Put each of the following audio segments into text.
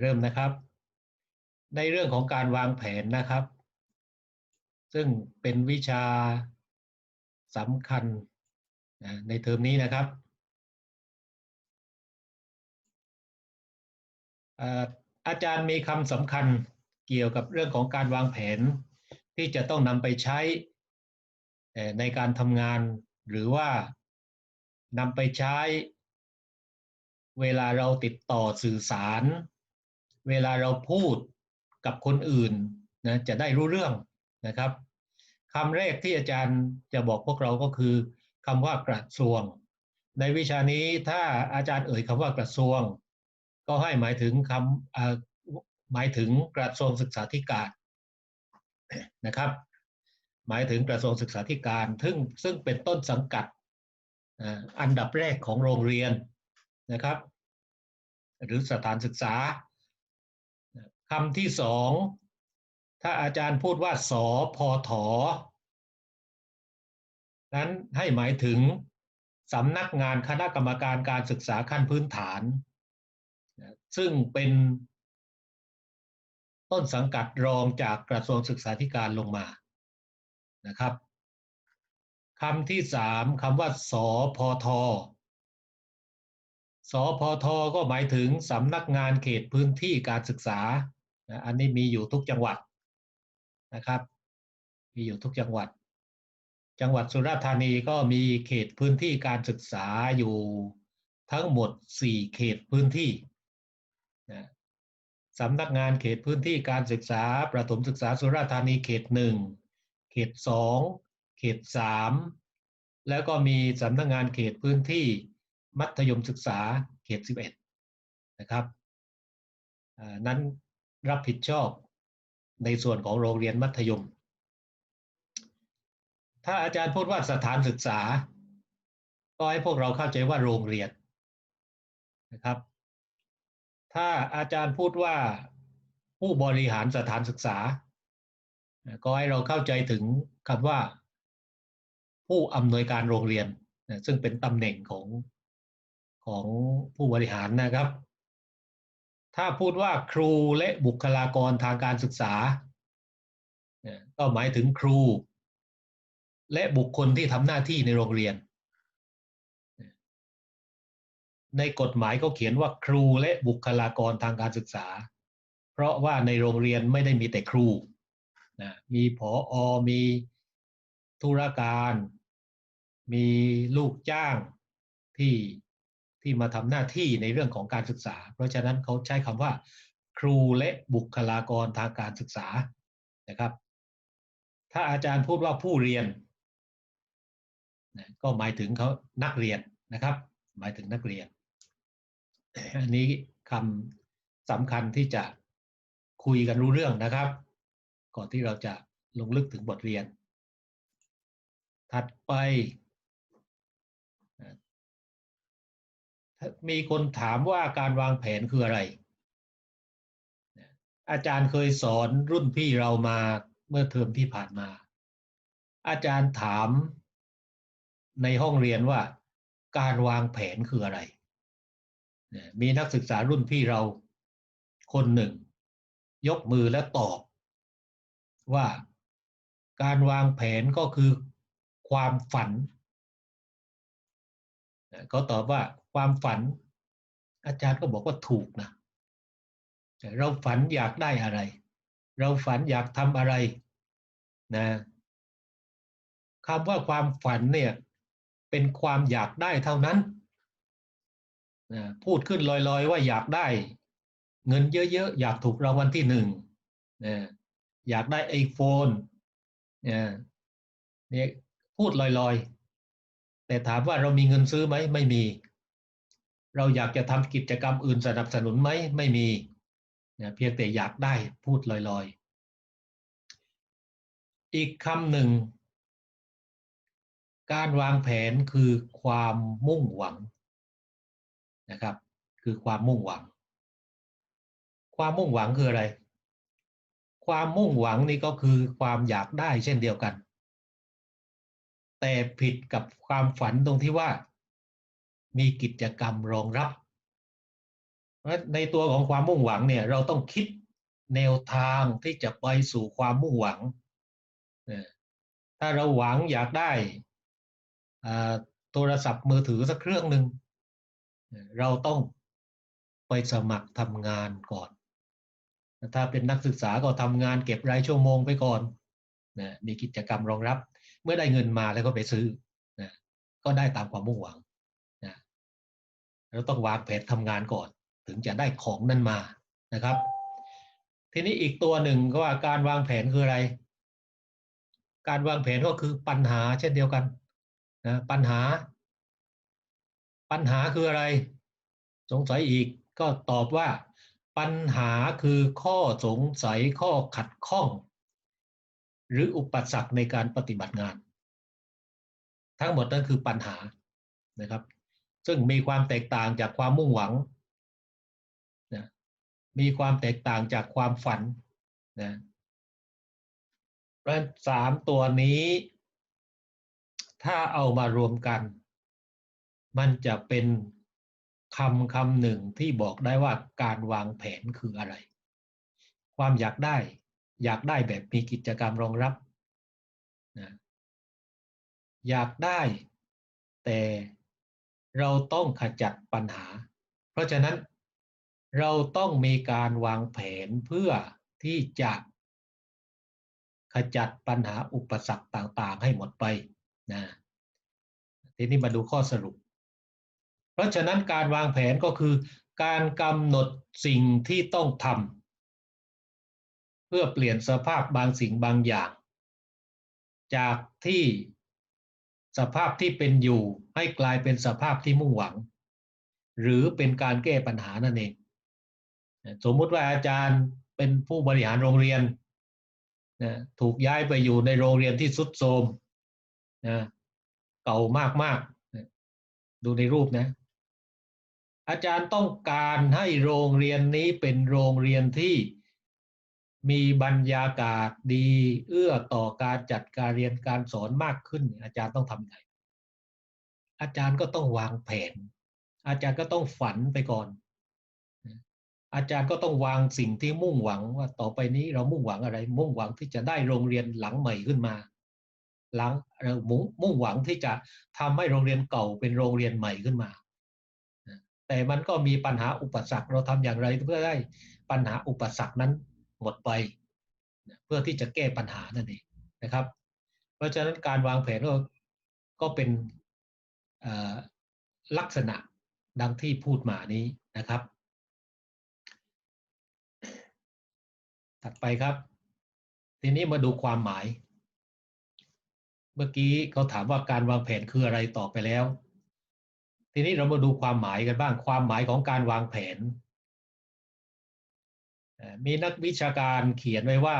เริ่มนะครับ ในเรื่องของการวางแผนนะครับ ซึ่งเป็นวิชาสำคัญในเทอมนี้นะครับอาจารย์มีคำสำคัญเกี่ยวกับเรื่องของการวางแผน ที่จะต้องนำไปใช้ในการทำงาน หรือว่านำไปใช้ เวลาเราติดต่อสื่อสาร เวลาเราพูดกับคนอื่นนะจะได้รู้เรื่องนะครับคำแรกที่อาจารย์จะบอกพวกเราก็คือคำว่ากระทรวง ในวิชานี้ถ้าอาจารย์เอ่ยคำว่ากระทรวง ก็ให้หมายถึงคำอ่อหมายถึงกระทรวงศึกษาธิการนะครับ หมายถึงกระทรวงศึกษาธิการซึ่งซึ่งเป็นต้นสังกัดอันดับแรกของโรงเรียนนะครับ หรือสถานศึกษา คำที่สอง ถ้าอาจารย์พูดว่าสอพอถอ นั้นให้หมายถึงสำนักงานคณะกรรมการการศึกษาขั้นพื้นฐาน ซึ่งเป็นต้นสังกัดรองจากกระทรวงศึกษาธิการลงมานะครับคำที่สามคำว่าสอพอทอสพทก็หมายถึงสำนักงานเขตพื้นที่การศึกษา นะอันนี้มีอยู่ทุกจังหวัดนะครับ มีอยู่ทุกจังหวัด จังหวัดสุราษฎร์ธานีก็มีเขตพื้นที่การศึกษาอยู่ทั้งหมด 4 เขตพื้นที่นะสำนักงานเขตพื้นที่การศึกษา ประถมศึกษาสุราษฎร์ธานีเขต 1 เขต 2 เขต 3 แล้วก็มีสำนักงานเขตพื้นที่มัธยมศึกษาเขต 11 นะครับนั้น รับผิดชอบในส่วนของโรงเรียนมัธยม ถ้าอาจารย์พูดว่าสถานศึกษา ก็ให้พวกเราเข้าใจว่าโรงเรียนนะครับ ถ้าอาจารย์พูดว่าผู้บริหารสถานศึกษา ก็ให้เราเข้าใจถึงคำว่า ผู้อำนวยการโรงเรียน ซึ่งเป็นตำแหน่งของของผู้บริหารนะครับ ถ้าพูดว่าครูและบุคลากรทางการศึกษา ก็หมายถึงครู และบุคคลที่ทำหน้าที่ในโรงเรียน ในกฎหมายก็เขียนว่าครูและบุคลากรทางการศึกษา เพราะว่าในโรงเรียนไม่ได้มีแต่ครูนะมีผออมีธุรการ มีลูกจ้างที่ ที่มาทำหน้าที่ในเรื่องของการศึกษา เพราะฉะนั้นเขาใช้คำว่า ครูและบุคลากรทางการศึกษานะครับ ถ้าอาจารย์พูดว่าผู้เรียนก็หมายถึงเขานักเรียนนะครับ หมายถึงนักเรียนอันนี้คำสำคัญที่จะคุยกันรู้เรื่องนะครับ ก่อนที่เราจะลงลึกถึงบทเรียน ถัดไป มีคนถามว่าการวางแผนคืออะไร อาจารย์เคยสอนรุ่นพี่เรามาเมื่อเทอมที่ผ่านมา อาจารย์ถามในห้องเรียนว่า การวางแผนคืออะไร มีนักศึกษารุ่นพี่เราคนหนึ่ง ยกมือและตอบว่าการวางแผนก็คือความฝันเขาตอบว่า ความฝัน อาจารย์ก็บอกว่าถูกนะเราฝันอยากได้อะไร เราฝันอยากทำอะไรนะคำว่าความฝันเนี่ยเป็นความอยากได้เท่านั้นนะพูดขึ้นลอยๆ ว่าอยากได้ เงินเยอะๆ อยากถูกรางวัลที่หนึ่งนะอยากได้ไอโฟนเนี่ยพูดลอยๆ แต่ถามว่าเรามีเงินซื้อไหมไม่มี เราอยากจะทำกิจกรรมอื่นสนับสนุนไหมไม่มีเนี่ยเพียงแต่อยากได้พูดลอยๆ อีกคำหนึ่ง การวางแผนคือความมุ่งหวังนะครับ คือความมุ่งหวัง ความมุ่งหวังคืออะไร ความมุ่งหวังนี่ก็คือความอยากได้เช่นเดียวกัน แต่ผิดกับความฝันตรงที่ว่า มีกิจกรรมรองรับ ในตัวของความมุ่งหวังเนี่ยเราต้องคิดแนวทางที่จะไปสู่ความมุ่งหวัง ถ้าเราหวังอยากได้โทรศัพท์มือถือสักเครื่องหนึ่งเราต้องไปสมัครทำงานก่อน ถ้าเป็นนักศึกษาก็ทำงานเก็บรายชั่วโมงไปก่อนนะมีกิจกรรมรองรับ เมื่อได้เงินมาแล้วก็ไปซื้อนะก็ได้ตามความมุ่งหวัง เราต้องวางแผนทำงานก่อน ถึงจะได้ของนั้นมานะครับ ทีนี้อีกตัวหนึ่งก็ว่าการวางแผนคืออะไร การวางแผนก็คือปัญหาเช่นเดียวกันนะปัญหา ปัญหาคืออะไร สงสัยอีกก็ตอบว่า ปัญหาคือข้อสงสัยข้อขัดข้อง หรืออุปสรรคในการปฏิบัติงาน ทั้งหมดนั่นคือปัญหานะครับ ซึ่งมีความแตกต่างจากความมุ่งหวังนะมีความแตกต่างจากความฝันนะเพราะสามตัวนี้ ถ้าเอามารวมกัน มันจะเป็นคำคำหนึ่งที่บอกได้ว่าการวางแผนคืออะไร ความอยากได้ อยากได้แบบมีกิจกรรมรองรับนะอยากได้แต่ เราต้องขจัดปัญหา เพราะฉะนั้นเราต้องมีการวางแผนเพื่อที่จะขจัดปัญหาอุปสรรคต่างๆ ให้หมดไปนะทีนี้มาดูข้อสรุป เพราะฉะนั้นการวางแผนก็คือ การกำหนดสิ่งที่ต้องทำเพื่อเปลี่ยนสภาพบางสิ่งบางอย่าง จากที่ สภาพที่เป็นอยู่ให้กลายเป็นสภาพที่มุ่งหวัง หรือเป็นการแก้ปัญหานั่นเอง สมมุติว่าอาจารย์เป็นผู้บริหารโรงเรียนนะถูกย้ายไปอยู่ในโรงเรียนที่สุดโทรมนะเก่ามากมากดูในรูปนะ อาจารย์ต้องการให้โรงเรียนนี้เป็นโรงเรียนที่ มีบรรยากาศดี เอื้อต่อการจัดการเรียนการสอนมากขึ้น อาจารย์ต้องทำไง อาจารย์ก็ต้องวางแผน อาจารย์ก็ต้องฝันไปก่อน อาจารย์ก็ต้องวางสิ่งที่มุ่งหวังว่าต่อไปนี้เรามุ่งหวังอะไร มุ่งหวังที่จะได้โรงเรียนหลังใหม่ขึ้นมา หลังเรามุ่งหวังที่จะทำให้โรงเรียนเก่าเป็นโรงเรียนใหม่ขึ้นมาแต่มันก็มีปัญหาอุปสรรคเราทำอย่างไรเพื่อได้ปัญหาอุปสรรคนั้น หมดไปเพื่อที่จะแก้ปัญหานั่นเองนะครับ เพราะฉะนั้นการวางแผนก็ก็เป็นลักษณะดังที่พูดมานี้นะครับ ถัดไปครับ ทีนี้มาดูความหมาย เมื่อกี้เขาถามว่าการวางแผนคืออะไรต่อไปแล้ว ทีนี้เรามาดูความหมายกันบ้าง ความหมายของการวางแผน มีนักวิชาการเขียนไว้ว่า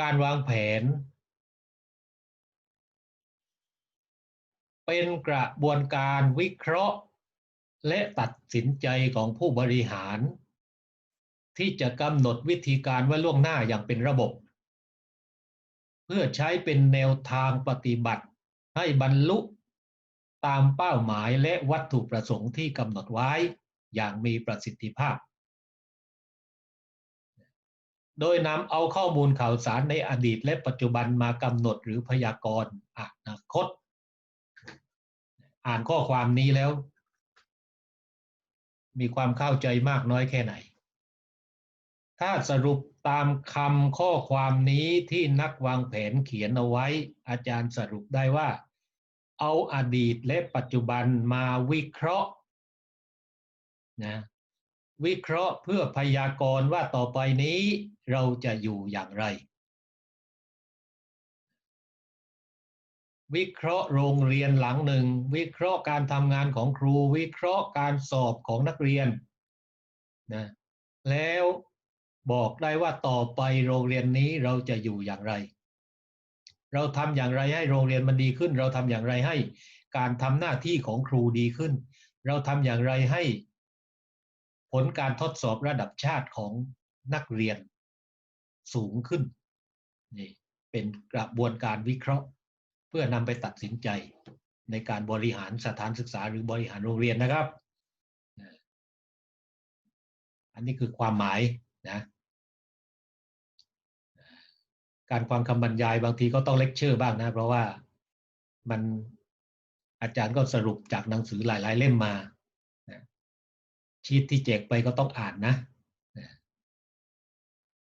การวางแผน เป็นกระบวนการวิเคราะห์ และตัดสินใจของผู้บริหาร ที่จะกำหนดวิธีการไว้ล่วงหน้าอย่างเป็นระบบ เพื่อใช้เป็นแนวทางปฏิบัติให้บรรลุตามเป้าหมายและวัตถุประสงค์ที่กำหนดไว้อย่างมีประสิทธิภาพ โดยนำเอาข้อมูลข่าวสารในอดีตและปัจจุบันมากำหนดหรือพยากรณ์อนาคต อ่านข้อความนี้แล้ว มีความเข้าใจมากน้อยแค่ไหน ถ้าสรุปตามคำข้อความนี้ที่นักวางแผนเขียนเอาไว้ อาจารย์สรุปได้ว่า เอาอดีตและปัจจุบันมาวิเคราะห์นะ วิเคราะห์เพื่อพยากรณ์ว่าต่อไปนี้เราจะอยู่อย่างไร วิเคราะห์โรงเรียนหลังหนึ่ง วิเคราะห์การทำงานของครู วิเคราะห์การสอบของนักเรียนนะแล้วบอกได้ว่าต่อไปโรงเรียนนี้เราจะอยู่อย่างไร เราทำอย่างไรให้โรงเรียนมันดีขึ้น เราทำอย่างไรให้การทำหน้าที่ของครูดีขึ้น เราทำอย่างไรให้ ผลการทดสอบระดับชาติของนักเรียนสูงขึ้นนี่เป็นกระบวนการวิเคราะห์ เพื่อนำไปตัดสินใจในการบริหารสถานศึกษาหรือบริหารโรงเรียนนะครับ อันนี้คือความหมายนะการความคำบรรยายบางทีก็ต้องเลคเชอร์บ้างนะ เพราะว่ามันอาจารย์ก็สรุปจากหนังสือหลาย ๆ เล่มมา ชีตที่แจกไปก็ต้องอ่านนะ